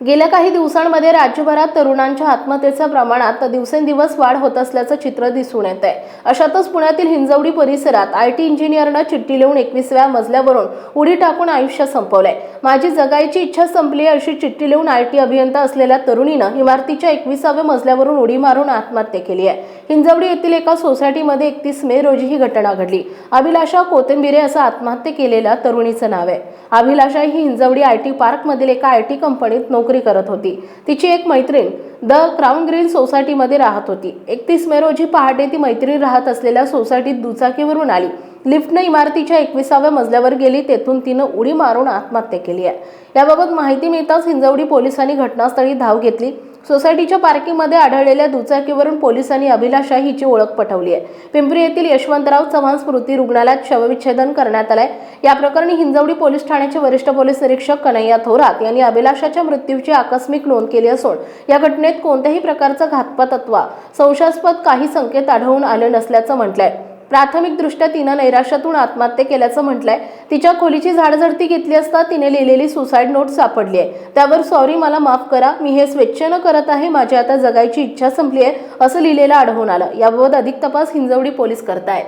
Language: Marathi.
गेल्या काही दिवसांमध्ये राज्यभरात तरुणांच्या आत्महत्येच्या प्रमाणात दिवसेंदिवस वाढ होत असल्याचं चित्र दिसून येत आहे अशातच पुण्यातील हिंजवडी परिसरात आय टी इंजिनियरनं चिठ्ठी लिहून एकवीसव्या मजल्यावरून उडी टाकून आयुष्य संपवलंय. माझी जगायची इच्छा संपली आहे अशी चिठ्ठी लिहून आय टी अभियंता असलेल्या तरुणीनं इमारतीच्या एकविसाव्या मजल्यावरून उडी मारून आत्महत्या केली आहे. हिंजवडी येथील एका सोसायटीमध्ये एकतीस मे रोजी ही घटना घडली. अभिलाषा कोथिंबिरे असं आत्महत्या केलेल्या तरुणीचं नाव आहे. अभिलाषा ही हिंजवडी आय टी पार्कमधील एका आय टी कंपनीत नोकरी नोकरी करत होती. तिची एक मैत्रीण द क्राऊन ग्रीन सोसायटीमध्ये राहत होती. एकतीस मे रोजी पहाटे ती मैत्रीण राहत असलेल्या सोसायटीत दुचाकीवरून आली. लिफ्टनं इमारतीच्या एकविसाव्या मजल्यावर गेली तेथून तिनं उडी मारून आत्महत्या केली आहे. याबाबत माहिती मिळताच हिंजवडी पोलिसांनी घटनास्थळी धाव घेतली. सोसायटीच्या पार्किंगमध्ये आढळलेल्या दुचाकीवरून पोलिसांनी अभिलाषा हिची ओळख पटवली आहे. पिंपरी येथील यशवंतराव चव्हाण स्मृती रुग्णालयात शवविच्छेदन करण्यात आलंय. या प्रकरणी हिंजवडी पोलीस ठाण्याचे वरिष्ठ पोलीस निरीक्षक कन्हैया थोरात यांनी अभिलाषाच्या मृत्यूची आकस्मिक नोंद केली असून या घटनेत कोणत्याही प्रकारचं घातपात अथवा संशयास्पद काही संकेत आढळून आले नसल्याचं म्हटलंय. प्राथमिकदृष्ट्या तिनं नैराश्यातून आत्महत्या केल्याचं म्हटलंय. तिच्या खोलीची झाडझडती घेतली असता तिने लिहिलेली सुसाईड नोट सापडली आहे. त्यावर सॉरी मला माफ करा. मी हे स्वेच्छेनं करत आहे. माझी आता जगायची इच्छा संपली आहे असं लिहिलेलं आढळून आलं. याबाबत अधिक तपास हिंजवडी पोलीस करतायत.